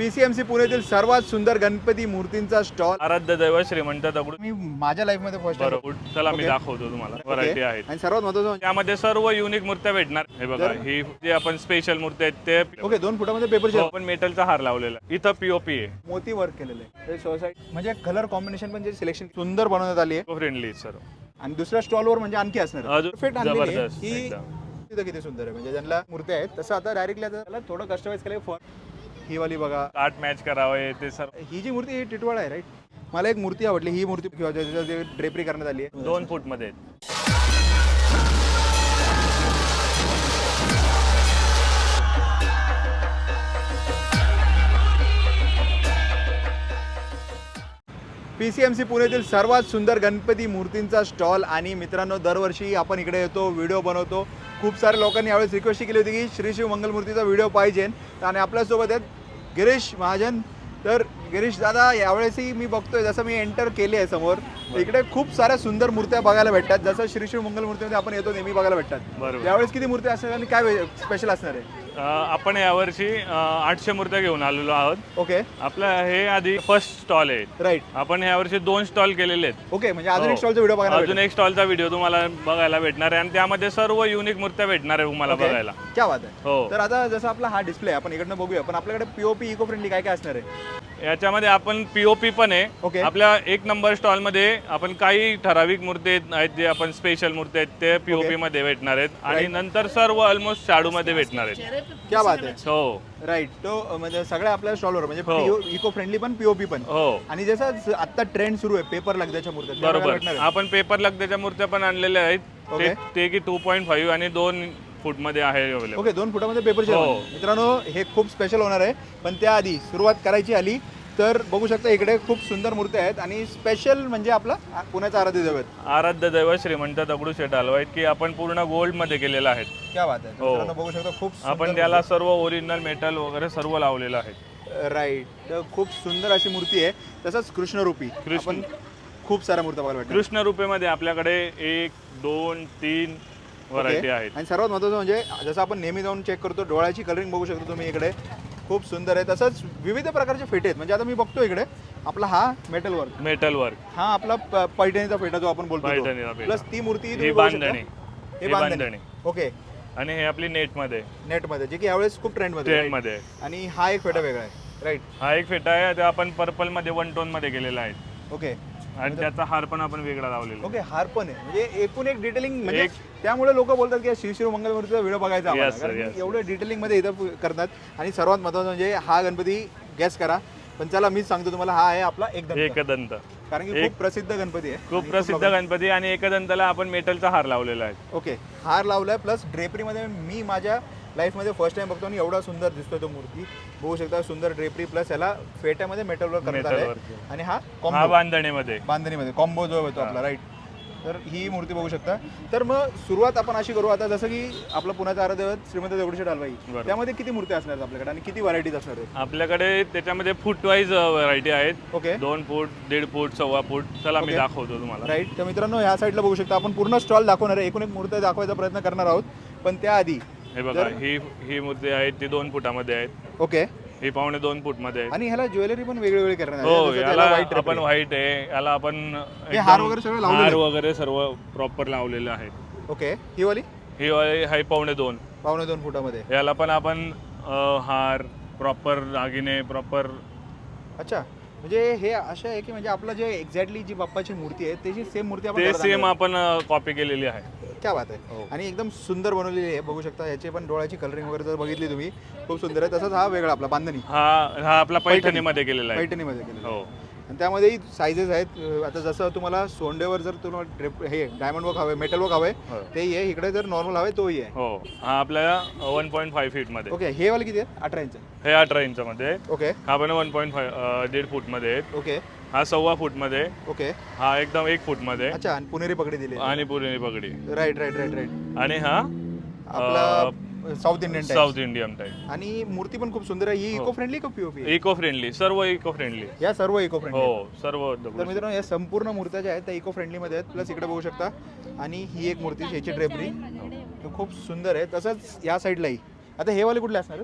PCMC पुण्यातील सर्वात सुंदर गणपती मूर्तींचा स्टॉल आराध्य दैवत श्रीमंत दगडू. मी माझ्या लाईफमध्ये फर्स्ट बरोबर चला मी. दाखवतो तुम्हाला. व्हरायटी आहेत. आणि सर्वात महत्वाचं म्हणजे- त्यामध्ये सर्व युनिक मूर्त्या भेटणार. हे बघा ही जे आपण स्पेशल मूर्ती आहेत ते ओके दोन फुटामध्ये पेपर आपण मेटलचा हार लावलेला आहे. इथं पीओपी आहे. मोती वर्क केलेलं आहे. सोसायटी म्हणजे कलर कॉम्बिनेशन पण जे सिलेक्शन सुंदर बनवण्यात आली आहे. फ्रेंडली सर्व. आणि दुसऱ्या स्टॉलवर म्हणजे आणखी असणार अजून Perfect आणलेली आहे. जबरदस्त ही एकदम. तिथं किती सुंदर आहे. म्हणजे ज्यांना मूर्ती आहेत तसं आता डायरेक्टली त्याला थोडं कस्टमाइज केलं फॉर ही वाली बघा. आर्ट मॅच करावं ते सर्व ही जी मूर्ती ही टिटवाळ आहे राईट मला एक मूर्ती आवडली ही मूर्ती किंवा ज्याच्यावर जे ड्रेपरी करण्यात आली आहे. दोन फूटमध्ये. आहेत. पी सी एम सी पुण्यातील सर्वात सुंदर गणपती मूर्तींचा स्टॉल आणि मित्रांनो दरवर्षी आपण इकडे येतो व्हिडिओ बनवतो. खूप साऱ्या लोकांनी यावेळेस रिक्वेस्ट केली होती की श्री शिव मंगल मूर्तीचा व्हिडिओ पाहिजे. आणि आपल्यासोबत आहेत गिरीश महाजन तर गिरीश दादा यावेळेसही मी बघतोय जसं मी एंटर केले आहे समोर इकडे खूप साऱ्या सुंदर मूर्त्या बघायला भेटतात. जसं श्री शिव मंगल मूर्तीमध्ये आपण येतो नेहमी बघायला भेटतात. बरोबर. यावेळेस किती मूर्ती असणार आणि काय स्पेशल असणार आहे? आपण यावर्षी आठशे मूर्त्या घेऊन आलेलो आहोत. ओके. आपलं हे आधी फर्स्ट स्टॉल आहे. राईट आपण यावर्षी दोन स्टॉल केलेले आहेत. ओके म्हणजे अजून हो. एक स्टॉलचा व्हिडिओ बघायला अजून एक स्टॉलचा व्हिडिओ तुम्हाला बघायला भेटणार आहे. आणि त्यामध्ये सर्व युनिक मूर्त्या भेटणार आहे तुम्हाला. बघायला. क्या बात आहे. हो. तर आता जसं आपला हा डिस्प्ले आपण इकडनं बघूया पण आपल्याकडे पीओपी इको फ्रेंडली काय काय असणार आहे? याच्यामध्ये आपण पीओपी पण आहे. ओके आपल्या एक नंबर स्टॉलमध्ये आपण काही ठराविक मूर्ती आहेत जे आपण स्पेशल मूर्ती आहेत ते पीओपी मध्ये भेटणार आहेत. आणि. नंतर सर्व ऑलमोस्ट शाडू मध्ये भेटणार आहेत. क्या बात आहे. हो. राईट तो अं, म्हणजे सगळ्या आपल्या स्टॉलवर म्हणजे हो. इको फ्रेंडली पण पीओपी पण. हो. आणि जसं आता ट्रेंड सुरू आहे पेपर लगद्याच्या मूर्त्या त्या बघायला बरोबर. भेटणार. आपण पेपर लगद्याच्या मूर्त्या पण आणलेल्या आहेत. ते की टू पॉईंट फाईव्ह आणि दोन फूटमध्ये आहे ओके दोन फुटामध्ये पेपर हो. मित्रांनो हे खूप स्पेशल होणार आहे. पण त्याआधी सुरुवात करायची आली तर बघू शकता इकडे खूप सुंदर मूर्त्या आहेत आणि स्पेशल म्हणजे आपला आ- पुण्याचा आराध्य दैवत. आराध्य दैवत श्रीमंत दगडूशेठ हलवाईत की आपण पूर्ण गोल्डमध्ये केलेलं आहे क्या बात आहे. हो. मित्रांनो बघू शकता खूप आपण त्याला सर्व ओरिजिनल मेटल वगैरे सर्व लावलेलं आहे. राईट तर खूप सुंदर अशी मूर्ती आहे. तसंच कृष्णरूपी. कृष्ण. आपण खूप साऱ्या मूर्त्या बघायला भेटतात कृष्ण रुपेमध्ये आपल्याकडे एक दोन तीन व्हरायटी. आहेत. आणि सर्वात महत्त्वाचं म्हणजे जसं आपण नेहमी जाऊन चेक करतो डोळ्याची कलरिंग बघू शकतो तुम्ही इकडे. खूप सुंदर आहे. तसंच विविध प्रकारचे फेटे आहेत. म्हणजे आता मी बघतो इकडे आपला हा मेटल वर्क मेटल वर्क हा आपला प- पैठणीचा फेटा जो आपण बोलतो पैठणीचा फेटा. प्लस ती मूर्ती ही तुम्ही बघू शकता. बांधणी. हे ही बांधणी. ओके आणि हे आपली नेटमध्ये. नेटमध्ये जे की यावेळेस खूप ट्रेंडमध्ये ट्रेन मध्ये. आहे. आणि हा एक फेटा वेगळा आहे. राईट हा एक फेटा आहे. ते आपण पर्पलमध्ये वन टोनमध्ये केलेला आहे. ओके आणि त्याचा हार पण आपण वेगळा लावलेला ओके हार पण आहे. म्हणजे एकूण एक डिटेलिंग म्हणजे त्यामुळे लोक बोलतात की शिवशिव मंगलमूर्तीचा व्हिडिओ बघायचा. Yes, sir, yes, एवढं डिटेलिंगमध्ये इथं करतात. आणि सर्वात महत्वाचं म्हणजे हा गणपती गॅस करा. पण चला मीच सांगतो तुम्हाला हा आहे आपला एकदम एकदंत. कारण की खूप प्रसिद्ध गणपती आहे. खूप प्रसिद्ध गणपती आणि एकदंताला आपण मेटलचा हार लावलेला आहे. ओके हार लावलाय प्लस ड्रेपरीमध्ये मी माझ्या लाईफमध्ये फर्स्ट टाइम बघतो आणि एवढा सुंदर दिसतोय तो मूर्ती. बघू शकता सुंदर ड्रेपरी प्लस याला फेट्यामध्ये मेटल वर्क करण्यात work. आणि हा हा कॉम्बो बांधणीमध्ये. बांधणीमध्ये. कॉम्बो जो होतो आपला राईट तर ही मूर्ती बघू शकता. तर मग सुरुवात आपण अशी करू आता जसं की आपलं पुण्याचा आराध्यवत श्रीमंत दगडूशेठ हलवाई बरोबर. त्यामध्ये किती मूर्ती असणार आहेत आपल्याकडे आणि किती व्हरायटीज असणार आहेत? आपल्याकडे त्याच्यामध्ये फूट वाईज व्हरायटी आहेत. ओके दोन फूट दीड फूट सव्वा फूट चला मी Okay. दाखवतो तुम्हाला. राईट तर मित्रांनो ह्या साईडला बघू शकता. आपण पूर्ण स्टॉल दाखवणार आहे. एकूण एक मूर्ती दाखवायचा प्रयत्न करणार आहोत. पण त्याआधी हे बघा ही ही मूर्ती आहे ती दोन फुटामध्ये आहेत. ओके. ही पावणे दोन फूटमध्ये आहे आणि ह्याला ज्वेलरी पण वेगळी वेगळी करण्यात आली. हो आहे. जसं याला त्याला white आपण. व्हाईट आहे याला आपण हे हार वगैरे सगळं लावलेलं हार आहे. वगैरे सर्व प्रॉपर लावलेले आहेत ओके. ही वाली? ही वाली आहे पावणे दोन. पावणे दोन फुटामध्ये. याला पण आपण अं, हार प्रॉपर दागिने प्रॉपर अच्छा. म्हणजे हे असं आहे की म्हणजे आपलं जे एक्झॅक्टली जी बाप्पाची मूर्ती आहे त्याची सेम मूर्ती आपण ते घरात सेम आपण कॉपी केलेली आहे आहे. क्या बात आहे. हो. आणि एकदम सुंदर बनवलेली आहे. बघू शकता याची पण डोळ्याची कलरिंग वगैरे जर बघितली तुम्ही खूप सुंदर आहे. तसंच हा वेगळा आपला बांधणी. हा हा आपला पैठणीमध्ये केलेला आहे. पैठणीमध्ये केलेला हो. आणि त्यामध्येही साईजेस आहेत. आता जसं तुम्हाला सोंडेवर जर तुम्हाला ड्रेप हे डायमंड वर्क हवं मेटल वर्क हवंय हो. तेही आहे. इकडे जर नॉर्मल हवंय तोही आहे. हो. हा आपल्याला वन पॉईंट फाईव्ह फीटमध्ये. ओके हे वाले किती आहे अठरा इंच. हे अठरा इंच मध्ये. ओके हा पण वन पॉईंट फाईव्ह दीड फूटमध्ये. ओके हा सव्वा फूटमध्ये. ओके. हा एकदम एक फूटमध्ये. अच्छा आणि पुणेरी पगडी दिली. आणि पुरी पगडी. राईट राईट राईट राईट आणि हा आपला south Indian south Indian type आणि मूर्ती पण खूप सुंदर आहे. ही हो. इको फ्रेंडली का पीओपी इको फ्रेंडली सर्व इको फ्रेंडली या सर्व इको फ्रेंडली हो सर्व तर. मित्रांनो या संपूर्ण मूर्त्या ज्या आहेत त्या इको फ्रेंडली मध्ये आहेत. प्लस इकडे बघू शकता. आणि ही एक मूर्ती ह्याची ड्रेपरी खूप सुंदर आहे. तसंच या साईडलाही आता हे वाले कुठले असणार?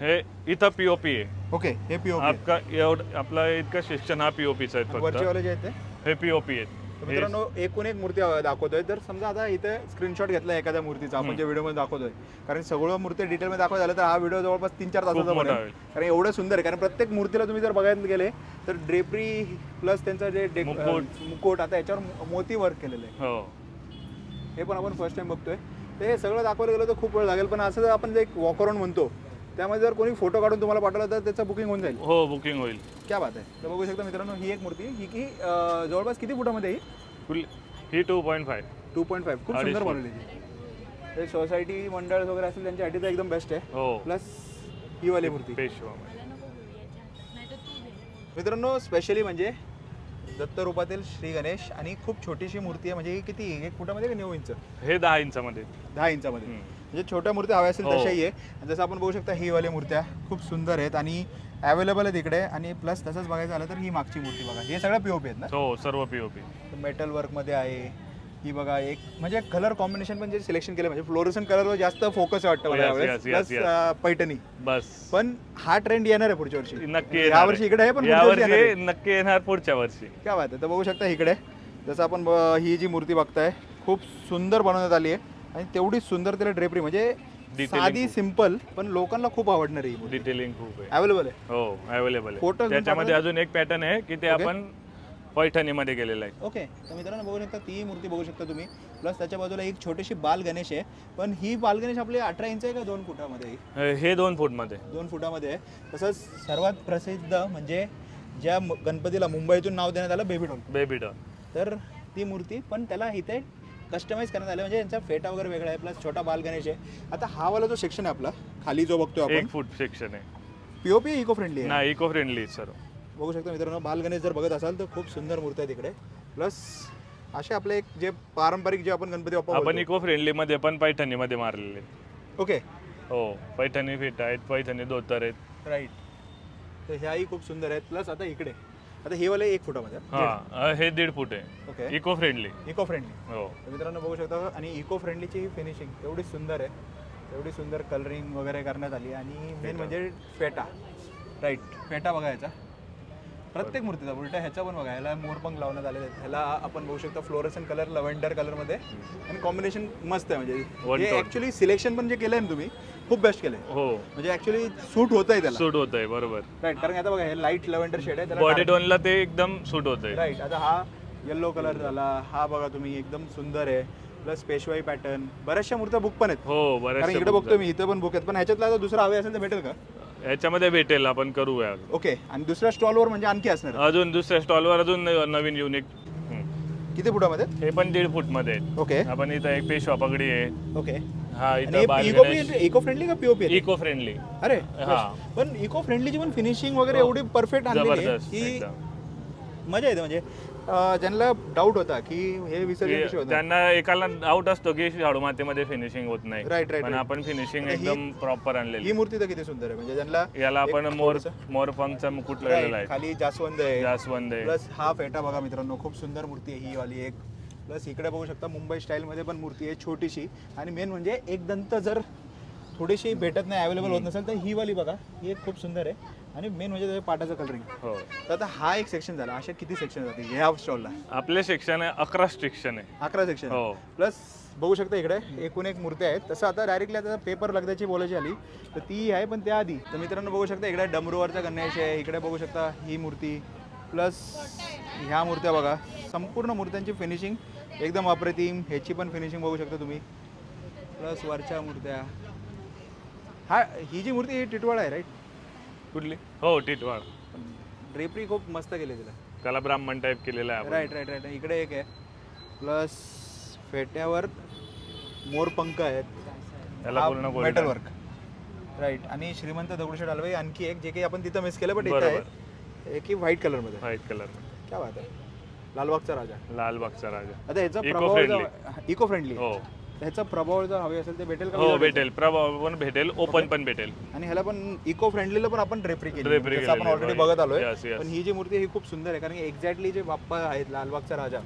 हे इथं पीओपी आहे. ओके हे पीओपी आपका एवढं आपला इतका सेक्शन हा पीओपीचा आहे फक्त. वरचेवाले जे आहेत ते? हे पीओपी आहेत. तर हे- मित्रांनो एकूण एक मूर्ती दाखवतोय. तर समजा आता इथे स्क्रीनशॉट घेतला एखाद्या मूर्तीचा आपण. जे व्हिडिओमध्ये दाखवतोय. कारण सगळं मूर्ती डिटेलमध्ये दाखवत झालं तर हा व्हिडिओ जवळपास तीन चार तासाचा मोठा बनेल. होईल. कारण एवढं सुंदर आहे. कारण प्रत्येक मूर्तीला तुम्ही जर बघायला गेले तर ड्रेपरी प्लस त्यांचं जे डेक- मुकुट. अं, मुकुट आता याच्यावर मो- मोती वर्क केलेलं आहे. हो. हे पण आपण फर्स्ट टाइम बघतोय. ते सगळं दाखवलं गेलं तर खूप वेळ लागेल. पण असं जर आपण जे एक वॉक अराउंड म्हणतो त्यामध्ये जर कोणी फोटो काढून तुम्हाला पाठवला तर त्याचं बुकिंग होऊन जाईल. हो बुकिंग होईल. क्या बात आहे. तर बघू शकता मित्रांनो ही एक मूर्ती ही की अं, जवळपास किती फुटामध्ये आहे ही? फुल ही two point five two point five खूप अडीच सुंदर फूट. बनवली हे सोसायटी मंडळ वगैरे असेल त्यांच्यासाठी तर एकदम बेस्ट आहे. हो. प्लस ही वाली मूर्ती. पेशवा. मित्रांनो स्पेशली म्हणजे दत्त रूपातील श्री गणेश आणि खूप छोटीशी मूर्ती आहे. म्हणजे ही किती? एक फुटामध्ये का नऊ इंच? हे दहा इंचामध्ये. दहा इंचामध्ये. म्हणजे छोट्या मूर्त्या हव्या असतील हो. तशाही आहे. जसं आपण बघू शकता ही वाली मूर्त्या खूप सुंदर आहेत आणि अवेलेबल आहेत इकडे. आणि प्लस तसंच बघायचं झालं तर ही मागची मूर्ती बघा. हे सगळं पीओपी आहेत ना? हो सर्व पीओपी मेटल वर्कमध्ये आहे. ही बघा एक म्हणजे कलर कॉम्बिनेशन पण जे सिलेक्शन केलं म्हणजे फ्लोरेसन कलरवर जास्त फोकस वाटतं मला Yes, यावेळेस. yes, yes, plus yes. Paithani. बस. पण हा ट्रेंड येणार आहे पुढच्या वर्षी. नक्की या येणार वर्षी. इकडे आहे पण या पुढच्या वर्षी येणार वर्षी आहे. नक्की येणार पुढच्या वर्षी. काय बात आहे. तर बघू शकता इकडे. जसं आपण ब- ही जी मूर्ती बघताय खूप सुंदर बनवण्यात आली आहे. आणि तेवढी सुंदर त्याला ड्रेपरी म्हणजे Detailing साधी खूप. सिंपल पण लोकांना खूप आवडणार आहे ही मूर्ती. डिटेलिंग खूप आहे. अवेलेबल आहे. हो अवेलेबल आहे. त्याच्यामध्ये. अजून एक पॅटर्न आहे की ते Okay. आपण पैठणीमध्ये गेलेलं आहे. ओके तर मित्रांनो बघू शकता ती मूर्ती बघू शकता तुम्ही. प्लस त्याच्या बाजूला एक छोटीशी बाल गणेश आहे. पण ही बाल गणेश आपली अठरा इंच आहे का दोन फुटामध्ये? आहे? हे दोन फूटमध्ये. दोन फुटामध्ये आहे. तसंच सर्वात प्रसिद्ध म्हणजे ज्या म- गणपतीला मुंबईतून नाव देण्यात आलं बेबी डॉल बेबी डॉल तर ती मूर्ती पण त्याला इथे कस्टमाइज करण्यात आलं म्हणजे यांचा फेटा वगैरे वेगळा आहे प्लस छोटा बाल गणेश आहे. आता हा वाला जो सेक्शन आहे आपला खाली जो बघतोय आपण एक फूट सेक्शन आहे. पीओपी इको फ्रेंडली आहे नाही इको फ्रेंडली सर बघू शकता मित्रांनो बाल गणेश जर बघत असाल तर खूप सुंदर मूर्ती आहे तिकडे. प्लस असे आपले एक जे पारंपरिक जे आपण गणपती बाप्पा आपण इको फ्रेंडली मध्ये पण पैठणीमध्ये मारलेले आहेत. ओके. हो पैठणी फिट आहेत पैठणी धोतर आहेत. राईट. तर ह्याही खूप सुंदर आहेत. प्लस आता इकडे आता हे वाले एक फुटामध्ये हा अ, हे दीड फूट आहे. Okay. Eco friendly eco friendly हो. तर मित्रांनो बघू शकता आणि इको फ्रेंडलीची ही फिनिशिंग एवढी सुंदर आहे. एवढी सुंदर कलरिंग वगैरे करण्यात आली. आणि मेन म्हणजे फेटा. राईट. फेटा बघायचा प्रत्येक मूर्तीचा उलटा ह्याचा पण बघा ह्याला मोरपंख लावण्यात आलेले आहेत. ह्याला आपण बघू शकता फ्लोरेसन कलर लव्हेंडर कलरमध्ये. आणि कॉम्बिनेशन मस्त आहे म्हणजे. ऍक्च्युली सिलेक्शन पण जे केलंय तुम्ही खूप बेस्ट केलंय. हो. म्हणजे ऍक्च्युली सूट होत आहे त्याला. सूट होत आहे बरोबर. राईट कारण आता बघा हे लाइट लव्हेंडर शेड आहे बॉडी टोनला ते एकदम सूट होत आहे राईट आता हा येल्लो कलर झाला हा बघा तुम्ही एकदम सुंदर आहे. प्लस पेशवाई पॅटर्न बऱ्याचशा मूर्त्या बुक पण आहेत. हो कारण इकडे बऱ्याच बघतोय मी इथं पण बुक आहेत. पण ह्याच्यातला दुसरा हवे असेल तर भेटेल का? याच्यामध्ये भेटेल आपण करूया. ओके आणि दुसऱ्या स्टॉलवर म्हणजे आणखी असणार. अजून दुसऱ्या स्टॉलवर अजून न- नवीन युनिक किती फुटामध्ये? हे पण दीड फूटमध्ये आहेत ओके. आपण इथं एक पेशवा पगडी आहे. ओके. हा इथं इको फ्रेंडली का पीओपी इको फ्रेंडली अरे हा. पण इको फ्रेंडलीची पण फिनिशिंग वगैरे हो. एवढी परफेक्ट आणलेली आहे जबरदस्त की एकदम. मजा येते म्हणजे. ज्यांना डाऊट होता की हे विसर्जन होतं त्यांना एकाला डाऊट असतो की शाडू मातेमध्ये फिनिशिंग होत नाही. राईट राईट पण आपण फिनिशिंग एकदम प्रॉपर आणलेली ही मूर्ती तर किती सुंदर आहे. म्हणजे ज्यांना याला आपण मोर थोडंसं- मोरपंखचा मुकुट लावलेला Right, आहे. खाली जास्वंद आहे. जास्वंद आहे. प्लस हा फेटा बघा मित्रांनो खूप सुंदर मूर्ती आहे ही वाली एक. प्लस इकडे बघू शकता मुंबई स्टाईलमध्ये पण मूर्ती आहे छोटीशी. आणि मेन म्हणजे एक दंत जर थोडीशी भेटत नाही अवेलेबल होत नसेल तर ही वाली बघा ही एक खूप सुंदर आहे. आणि मेन म्हणजे त्याच्या पाटाचं कलरिंग हो. तर आता हा एक सेक्शन झाला. अशा किती सेक्शन जाते ह्या स्टॉलला आपले सेक्शन आहे अकरा सेक्शन आहे. अकरा सेक्शन हो. प्लस बघू शकता इकडे एकूण एक मूर्ती आहेत. तसं आता डायरेक्टली आता पेपर लगद्याची बोलायची आली तर ती आहे पण त्याआधी तर मित्रांनो बघू शकता इकडे डमरूवरचा गणेश आहे इकडे बघू शकता ही मूर्ती. प्लस ह्या मूर्त्या बघा. संपूर्ण मूर्त्यांची फिनिशिंग एकदम अप्रतिम. ह्याची पण फिनिशिंग बघू शकता तुम्ही. प्लस वरच्या मूर्त्या. हा ही जी मूर्ती ही टिटवाळ आहे राईट कुठली? हो टिटवाळ ड्रेपरी खूप मस्त केली तिला. त्याला ब्राह्मण टाईप केलेला आहे आपण. राईट राईट राईट इकडे एक आहे. प्लस फेट्यावर मोरपंख आहेत. त्याला पूर्ण. मेटल वर्क राईट आणि श्रीमंत दगडूशेठ हलवाई आणखी एक जे काही आपण तिथं मिस केलं बट इथं आहे. एक ही व्हाईट कलरमध्ये. व्हाईट कलर काय बात आहे. लालबागचा राजा. लालबागचा राजा. आता ह्याचा Eco प्रभाव. इको फ्रेंडली हो. ह्याचा प्रभाव जर हवे असेल ते भेटेल का? हो? भेटेल. प्रभाव पण भेटेल ओपन पण भेटेल. आणि ह्याला पण इको फ्रेंडलीला पण आपण ड्रेपरी केली. Drapery जसं आपण केलेली ऑलरेडी. बघत आलोय. Yes, yes. पण ही जी मूर्ती ही खूप सुंदर आहे. कारण एक्झॅक्टली जे बाप्पा आहेत लालबागचा राजा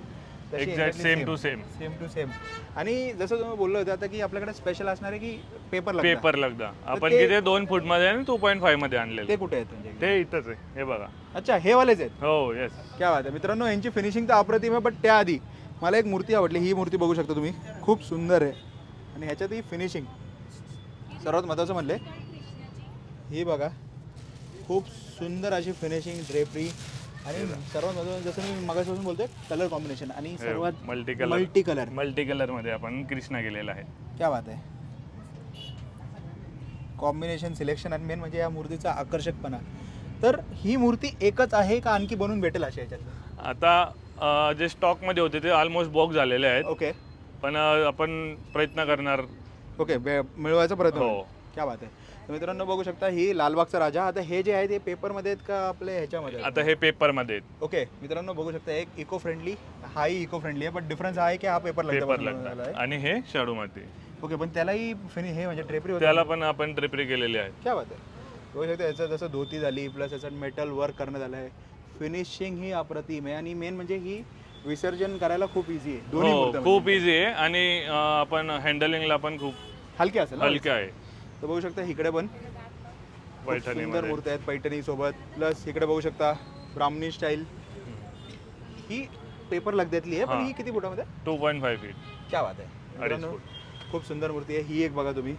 exact same to same same to same आणि जसं तुम्ही बोललो होतं आता की आपल्याकडे स्पेशल असणार आहे की पेपर पेपर लगदा आपण ते- किती दोन फूटमध्ये आणि टू पॉईंट फाईव्हमध्ये आणलेले. ते कुठे आहेत म्हणजे? ते इथंच आहे. हे बघा. अच्छा हे वालेच आहेत. हो येस क्या बात आहे. मित्रांनो यांची फिनिशिंग तर अप्रतिम आहे बट त्याआधी मला एक मूर्ती आवडली ही मूर्ती बघू शकता तुम्ही. खूप सुंदर आहे. आणि ह्याच्यात ही फिनिशिंग सर्वात महत्त्वाचं म्हणले ही बघा. खूप सुंदर अशी फिनिशिंग ड्रेपरी आणि सर्वात महत्त्वाचं जसं मी मगापासून बोलतोय कलर कॉम्बिनेशन आणि सर्वात multi colour multi colour multi कलरमध्ये आपण कृष्णा केलेला आहे. क्या बात आहे. कॉम्बिनेशन सिलेक्शन आणि मेन म्हणजे या मूर्तीचा आकर्षकपणा. तर ही मूर्ती एकच आहे का आणखी बनवून भेटेल अशा याच्यात? आता अं, जे स्टॉकमध्ये होते ते ऑलमोस्ट बॉक्स झालेले आहेत. ओके. पण अं, आपण प्रयत्न करणार. ओके बे- मिळवायचा प्रयत्न हो. क्या बात आहे. तर मित्रांनो बघू शकता ही लालबागचा राजा. आता हे जे आहे ते पेपरमध्ये आहेत का आपल्या ह्याच्यामध्ये आहेत? आता हे पेपरमध्ये आहेत. ओके मित्रांनो बघू शकता एक इको फ्रेंडली हाही इको फ्रेंडली आहे पण डिफरन्स हा आहे की हा पेपर पेपर लागतात आणि हे शाडू मध्ये. ओके पण त्यालाही फिनि हे म्हणजे ड्रेपरी होते. त्याला पण आपण ट्रिपरी केलेली आहे. क्या बात आहे. बघू शकता याचं जसं धोती झाली प्लस याचं मेटल वर्क करण्यात आलं आहे फिनिशिंग ही अप्रतिम आहे. आणि मेन म्हणजे ही विसर्जन करायला खूप इझी आहे. दोन्ही हो मूर्त्या खूप इझी आहे. आणि अं, आपण हँडलिंगला पण खूप म्हणजे. हलके असेल ना? हलके आहे. तर बघू शकता इकडे पण. खूप सुंदर पैठणीमध्ये मूर्ती आहेत पैठणी सोबत प्लस इकडे बघू शकता ब्राह्मणी स्टाईल ही पेपर लगद्यातली आहे पण हा. ही किती फुटामध्ये? टू पॉईंट फाईव्ह फीट क्या बात आहे. अडीच मित्रांनो, खूप सुंदर मूर्ती आहे. ही एक बघा तुम्ही.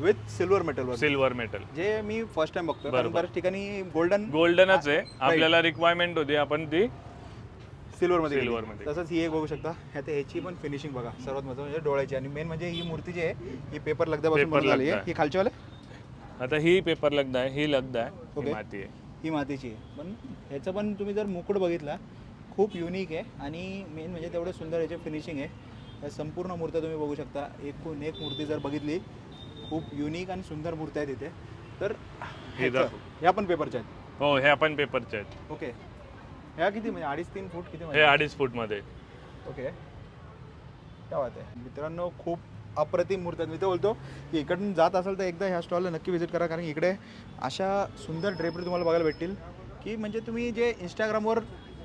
विथ सिल्वर मेटलवर सिल्वर मेटल जे मी फर्स्ट टाइम कारण बरोबर. बऱ्याच ठिकाणी गोल्डन गोल्डनच आहे. आपल्याला रिक्वायरमेंट होती. आपण ती सिल्वर मध्ये Silver केली. मध्ये. तसंच ही एक बघू शकता. ह्याची पण फिनिशिंग बघा. सर्वात महत्त्वाचं म्हणजे डोळ्याची. आणि मेन म्हणजे ही मूर्ती जी आहे ही पेपर लगद्यापासून Paper बनवली आहे. लगदा. ही खालच्यावाले आता ही पेपर लगदा आहे. ही लगदा आहे. Okay. ही माती आहे. ही मातीची आहे. पण ह्याचं पण तुम्ही जर मुकुट बघितला खूप युनिक आहे. आणि मेन म्हणजे तेवढं सुंदर याचे फिनिशिंग आहे. या संपूर्ण मूर्त्या तुम्ही बघू शकता. एकूण एक मूर्ती जर बघितली खूप युनिक आणि सुंदर मूर्त्या आहेत इथे. तर हे ह्याचं- दाखव. ह्या पण पेपरच्या आहेत. हो हे आपण पेपरचे आहेत. ओके ह्या किती म्हणजे? अडीच तीन फूट किती हे म्हणजे अडीच फूटमध्ये ओके काय बात आहे. मित्रांनो खूप अप्रतिम मूर्ती आहेत. मी तर बोलतो की इकडून जात असाल तर एकदा ह्या स्टॉलला नक्की व्हिजिट करा कारण इकडे अशा सुंदर ड्रेपरी तुम्हाला बघायला भेटतील की म्हणजे तुम्ही जे इंस्टाग्रामवर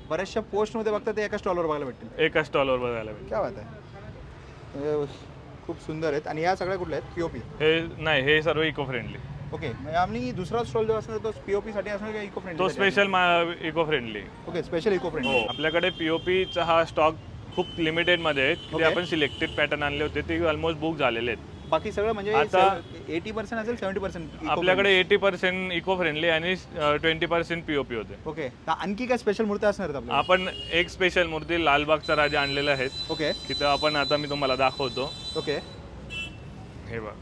बऱ्याचशा पोस्टमध्ये बघता ते एका स्टॉलवर बघायला भेटतील. एका स्टॉलवर बघायला भेटेल. काय बात आहे. खूप सुंदर आहेत. आणि ह्या सगळ्या कुठल्या आहेत? पी ओ पी हे नाही हे सर्व इको फ्रेंडली ओके म्हणजे आम्ही दुसरा स्टॉल जो असणार तो पी ओ पीसाठी असणार का इको तो friendly special eco friendly okay special eco friendly आपल्याकडे पीओपीचा हा स्टॉक खूप लिमिटेडमध्ये आहे. ते Okay. आपण सिलेक्टेड पॅटर्न आणले होते. ते ऑलमोस्ट बुक झालेले आहेत. बाकी सगळं म्हणजे आता- एटी पर्सेंट असेल सेव्हन्टी पर्सेंट आपल्याकडे एटी पर्सेंट इको फ्रेंडली आणि ट्वेंटी पर्सेंट पीओपी होते. ओके तर आणखी काय स्पेशल मूर्ती असणार आहेत आपल्या आपण एक स्पेशल मूर्ती लालबागचा राजा आणलेला आहेत ओके तिथं आपण आता मी तुम्हाला दाखवतो. ओके हे बघ.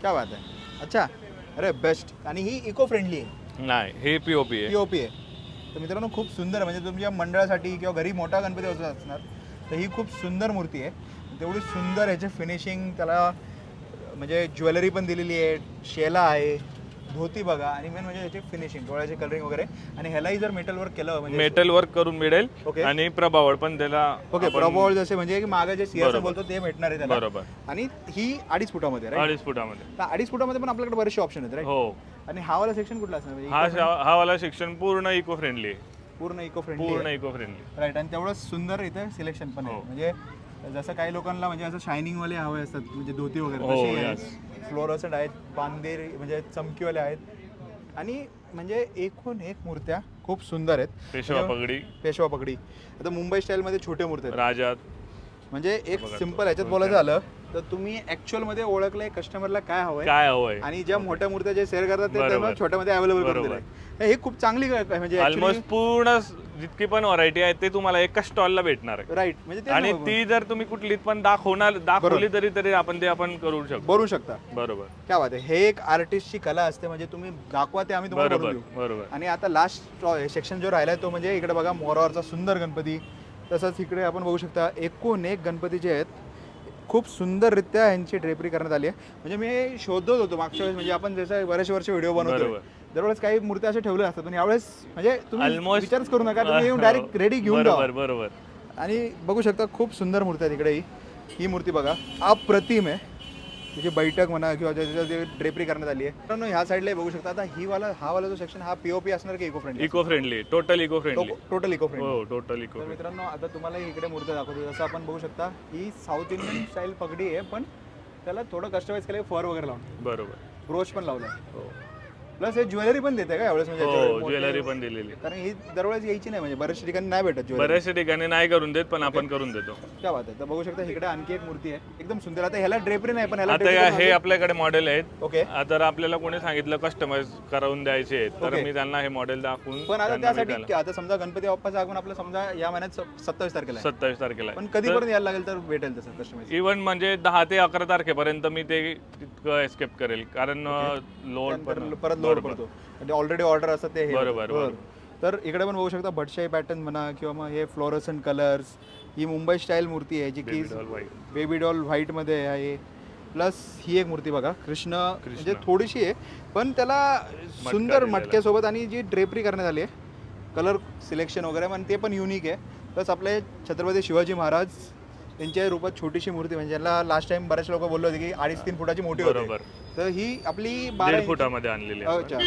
क्या बात आहे. अच्छा. अरे बेस्ट आणि ही इको फ्रेंडली आहे. नाही हे पीओपी पी आहे. ओ पी आहे. तर मित्रांनो खूप सुंदर आहे. म्हणजे तुमच्या मंडळासाठी किंवा घरी मोठा गणपती असं असणार तर ही खूप सुंदर मूर्ती आहे. तेवढी सुंदर याचे फिनिशिंग त्याला म्हणजे ज्वेलरी पण दिलेली आहे. शेला आहे. धोती बघा. आणि मेन म्हणजे याची फिनिशिंग डोळ्याचे कलरिंग वगैरे. आणि ह्यालाही जर मेटल वर्क केलं म्हणजे मेटल वर्क करून मिळेल. Okay. आणि प्रभावळ पण त्याला ओके आपण- प्रबॉल जसे म्हणजे की मागे जे बरोबर. बोलतो ते भेटणार आहे त्याला. बरोबर. आणि ही अडीच फुटामध्ये अडीच फुटामध्ये. तर अडीच फुटामध्ये पण आपल्याकडे बरेचसे ऑप्शन आहेत राईट हो. आणि हा वाला सेक्शन कुठला असणार? म्हणजे हा शा- हा वाला शिक्षण पूर्ण इको फ्रेंडली? पूर्ण इको फ्रेंडली पूर्ण इको फ्रेंडली राईट आणि तेवढं सुंदर इथे सिलेक्शन पण आहे. हो. म्हणजे जसं काही लोकांना म्हणजे असं शायनिंग वाले हवे असतात म्हणजे धोती वगैरे हो, तसे yes. फ्लोरसंट आहेत बांधेर म्हणजे चमकीवाले आहेत. आणि म्हणजे एकूण एक मूर्त्या खूप सुंदर आहेत. पेशवा म्हणजे पगडी. पेशवा पगडी. आता मुंबई स्टाईलमध्ये छोटे मूर्ती आहेत. राजा म्हणजे एक बघा, सिंपल ह्याच्यात बोलायचं झालं तर तुम्ही ऍक्च्युअलमध्ये ओळखलंय कस्टमरला काय हवंय. काय हवंय. आणि ज्या मोठ्या मूर्त्या जे शेअर करतात ते बरोबर. त्यांना छोट्यामध्ये अवेलेबल करून बरोबर. दिलंय हे खूप चांगली ग- म्हणजे ऑलमोस्ट पूर्ण जितकी पण व्हरायटी आहे ते तुम्हाला एका स्टॉलला भेटणार आहे राईट म्हणजे आणि ती जर तुम्ही कुठलीत पण दाखवणार दाखवली तरी तरी आपण ते आपण करू शकतो. बनवू शकता. बरोबर. काय बात आहे. हे एक आर्टिस्टची कला असते म्हणजे तुम्ही दाखवा ते आम्ही तुम्हाला बरोबर बनवून देऊ. बरोबर. आणि आता लास्ट सेक्शन जो राहिलाय तो म्हणजे इकडे बघा मोरावरचा सुंदर गणपती. तसंच इकडे आपण बघू शकता एकूण एक गणपती जे आहेत खूप सुंदररित्या यांची ड्रेपरी करण्यात आली आहे. म्हणजे मी शोधत होतो मागच्या वेळेस म्हणजे आपण जसं बरेचसे वर्ष व्हिडिओ बनवतो बरोबर. दरवेळेस काही मूर्त्या असे ठेवले असतात. पण यावेळेस म्हणजे तुम्ही Almost- विचारच करू नका. तुम्ही येऊन डायरेक्ट रेडी घेऊन जा बरोबर बरोबर. आणि बघू शकता खूप सुंदर मूर्ती आहेत इकडे ही. ही मूर्ती बघा अप्रतिम आहे. त्याची बैठक म्हणा किंवा त्याच्यावर जे ड्रेपरी करण्यात आली आहे. मित्रांनो ह्या साईडला बघू शकता. आता ही वाला हा वाला जो सेक्शन हा पीओपी असणार की eco friendly eco friendly total eco friendly total eco friendly हो टोटल इको तर मित्रांनो आता तुम्हाला इकडे मूर्ती दाखवतो. जसं आपण बघू शकता ही साऊथ इंडियन स्टाईल पगडी आहे पण त्याला थोडं कस्टमाइज केलं फर वगैरे लावून. बरोबर. ब्रोच पण लावलाय. हो. प्लस हे ज्वेलरी पण देते का यावेळेस म्हणजे हो ज्वेलरी पण दिलेली. कारण ही दरवेळेस यायची नाही म्हणजे बऱ्याचशा ठिकाणी नाही भेटत ज्वेलरी. बऱ्याचशा ठिकाणी नाही करून देत पण आपण करून देतो. क्या बात आहे तर बघू शकता इकडे आणखी एक मूर्ती आहे. एकदम सुंदर. आता ह्याला ड्रेपरी नाही पण ह्याला आता या- हे आपल्याकडे मॉडेल आहेत. ओके आ, तर आपल्याला कोणी सांगितलं कस्टमाइज करून द्यायचे आहेत तर. मी त्यांना हे मॉडेल दाखवून पण आता त्यासाठी आता समजा गणपती बाप्पाचं आगमन आपलं समजा या महिन्यात सत्तावीस तारखेला आहे. सत्तावीस तारखेला पण कधीपर्यंत यायला लागेल तर भेटेल तसं कस्टमाइज इव्हन म्हणजे दहा ते अकरा तारखेपर्यंत मी ते तितकं एस्केप करेल. कारण लोड पण परत लोड पडतो. म्हणजे ऑलरेडी ऑर्डर असतात ते हे. बरोबर. तर इकडे पण बघू शकता भटशाई पॅटर्न म्हणा किंवा मग हे फ्लोरसन कलर्स ही मुंबई स्टाईल मूर्ती आहे जी की बेबी डॉल व्हाईटमध्ये आहे. प्लस ही एक मूर्ती बघा कृष्ण म्हणजे थोडीशी आहे पण त्याला सुंदर दिलेला मटक्यासोबत आणि जी ड्रेपरी करण्यात आली आहे कलर सिलेक्शन वगैरे पण ते पण युनिक आहे. प्लस आपले छत्रपती शिवाजी महाराज त्यांच्या रूपात छोटीशी मूर्ती म्हणजे याला लास्ट टाइम बरेच लोक बोलले होते की अडीच तीन फुटाची मोठी होती. बरोबर. तर ही आपली बारा दीड फुटामध्ये आणलेली आहे. अच्छा.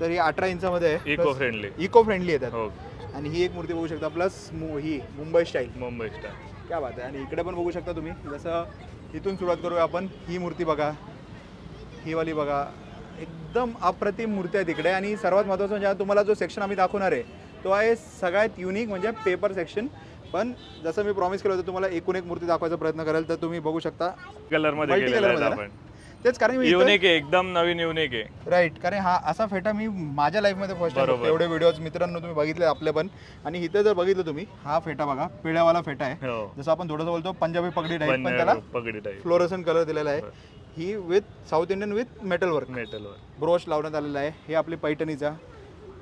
तर ही अठरा इंचामध्ये आहे. इको फ्रेंडली इको फ्रेंडली हो. आणि ही एक मूर्ती बघू शकता प्लस ही मुंबई स्टाईल मुंबई स्टार क्या बात आहे. आणि इकडे पण बघू शकता तुम्ही. जसं इथून सुरुवात करूया आपण. ही मूर्ती बघा. ही वाली बघा. एकदम अप्रतिम मूर्ती आहे तिकडे. आणि सर्वात महत्त्वाचं म्हणजे आता तुम्हाला जो सेक्शन आम्ही दाखवणार आहे तो आहे सगळ्यात युनिक म्हणजे पेपर सेक्शन पण जसं मी प्रॉमिस केलं होतं तुम्हाला एकूण एक मूर्ती दाखवायचा प्रयत्न करेल तर तुम्ही बघू शकता. कलरमध्ये Multi केलेला color आहे मध्ये आपण. तेच कारण मी युनिक आहे एकदम नवीन युनिक आहे. राईट कारण हा असा फेटा मी माझ्या लाईफमध्ये फर्स्ट टाइम बरोबर. एवढे व्हिडिओज मित्रांनो तुम्ही बघितले आपले पण. आणि इथे जर बघितलं तुम्ही हा फेटा बघा पिळ्यावाला फेटा आहे. हो. जसं आपण थोडंसं बोलतो पंजाबी पगडी टाईप पण त्याला पगडी टाईप फ्लोरसन कलर दिलेला आहे. ही with south Indian with metal work मेटलवर brooch लावण्यात आलेला आहे. हे आपली पैठणीचा.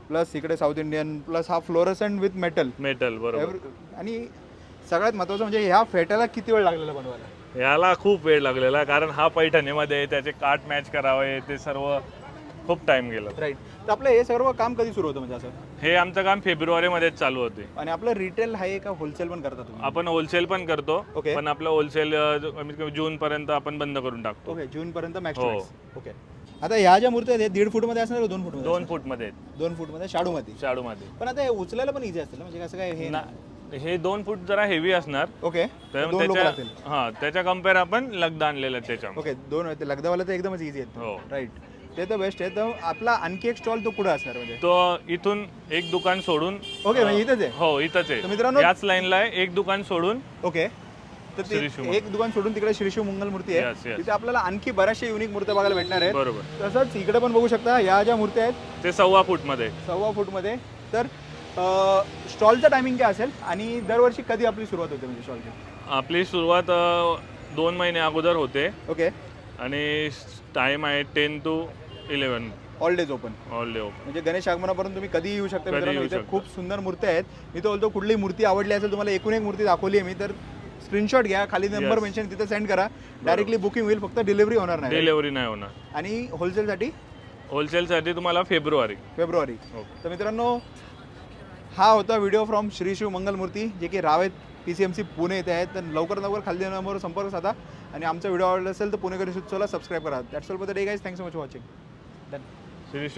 प्लस इकडे साऊथ इंडियन प्लस हा फ्लोरसन विथ मेटल. मेटल बरोबर. आणि सगळ्यात महत्त्वाचं म्हणजे ह्या फेट्याला किती वेळ लागलेला बनवायला? याला खूप वेळ लागलेला कारण हा पैठणीमध्ये त्याचे काट मॅच करावे ते सर्व खूप टाइम गेला. राईट तर आपलं हे सर्व काम कधी सुरू होतं म्हणजे असं? हे आमचं काम फेब्रुवारी मध्येच चालू होते. आणि आपलं रिटेल आहे का होलसेल पण करता तुम्ही? आपण होलसेल पण करतो Okay. पण आपलं होलसेल कमीत कमी जून पर्यंत आपण बंद करून टाकतो. ओके जून पर्यंत मॅक्स. ओके आता ह्या ज्या मूर्ती आहेत हे दीड फूटमध्ये असणार का दोन फूटमध्ये दोन फूटमध्ये दोन फूटमध्ये शाडू मध्ये शाडू मध्ये पण आता हे उचलायला पण इझी असतं ना? म्हणजे कसं काय हे ना- हे दोन फूट जरा हेवी असणार. ओके तर दोन लोक त्याच्या हा त्याच्या कंपेअर आपण लगद आणलेलं त्याच्या ओके दोन ते लगदावाला तर एकदमच इझी आहेत. हो. राईट ते तर बेस्ट आहे. तर आपला आणखी एक स्टॉल तो कुठं असणार म्हणजे? तो इथून एक दुकान सोडून ओके म्हणजे इथंच आहे? हो इथंच तर आहे मित्रांनो याच लाईनला आहे एक दुकान सोडून ओके तर ते श्री शिव एक दुकान सोडून तिकडे श्रीशिव मंगल मूर्ती आहे. Yes. तिथे आपल्याला आणखी बऱ्याचशा युनिक मूर्त्या बघायला भेटणार आहेत. बरोबर. तसंच इकडे पण बघू शकता या ज्या मूर्त्या आहेत ते सव्वा फूटमध्ये सव्वा फूटमध्ये. तर स्टॉलचं टायमिंग काय असेल? आणि दरवर्षी कधी आपली सुरुवात होते म्हणजे स्टॉलची आपली सुरुवात अ, दोन महिने अगोदर होते. ओके. आणि टाइम आहे ten to eleven all days open all day म्हणजे गणेश आगमनापर्यंत तुम्ही कधी येऊ शकता कधी मित्रांनो येऊ इथे. शकता. खूप सुंदर मूर्ती आहेत. मी तर बोलतो कुठली मूर्ती आवडली असेल तुम्हाला एकूण एक मूर्ती दाखवली आहे मी तर स्क्रीनशॉट घ्या खाली नंबर. मेन्शन तिथे सेंड करा. डायरेक्टली बुकिंग होईल फक्त डिलिव्हरी होणार नाही. डिलेवरी नाही होणार. आणि होलसेलसाठी होलसेलसाठी तुम्हाला फेब्रुवारी. फेब्रुवारी. तर मित्रांनो हा होता व्हिडिओ फ्रॉम श्री शिव मंगलमूर्ती जे की Ravet P C M C Pune येथे आहेत. तर लवकर लवकर खाली नंबरवर संपर्क साधा. आणि आमचा व्हिडिओ आवडला असेल तर पुणेकरी सुचवला सबस्क्राईब करा. That's all the day guys thanks so much watching done Shri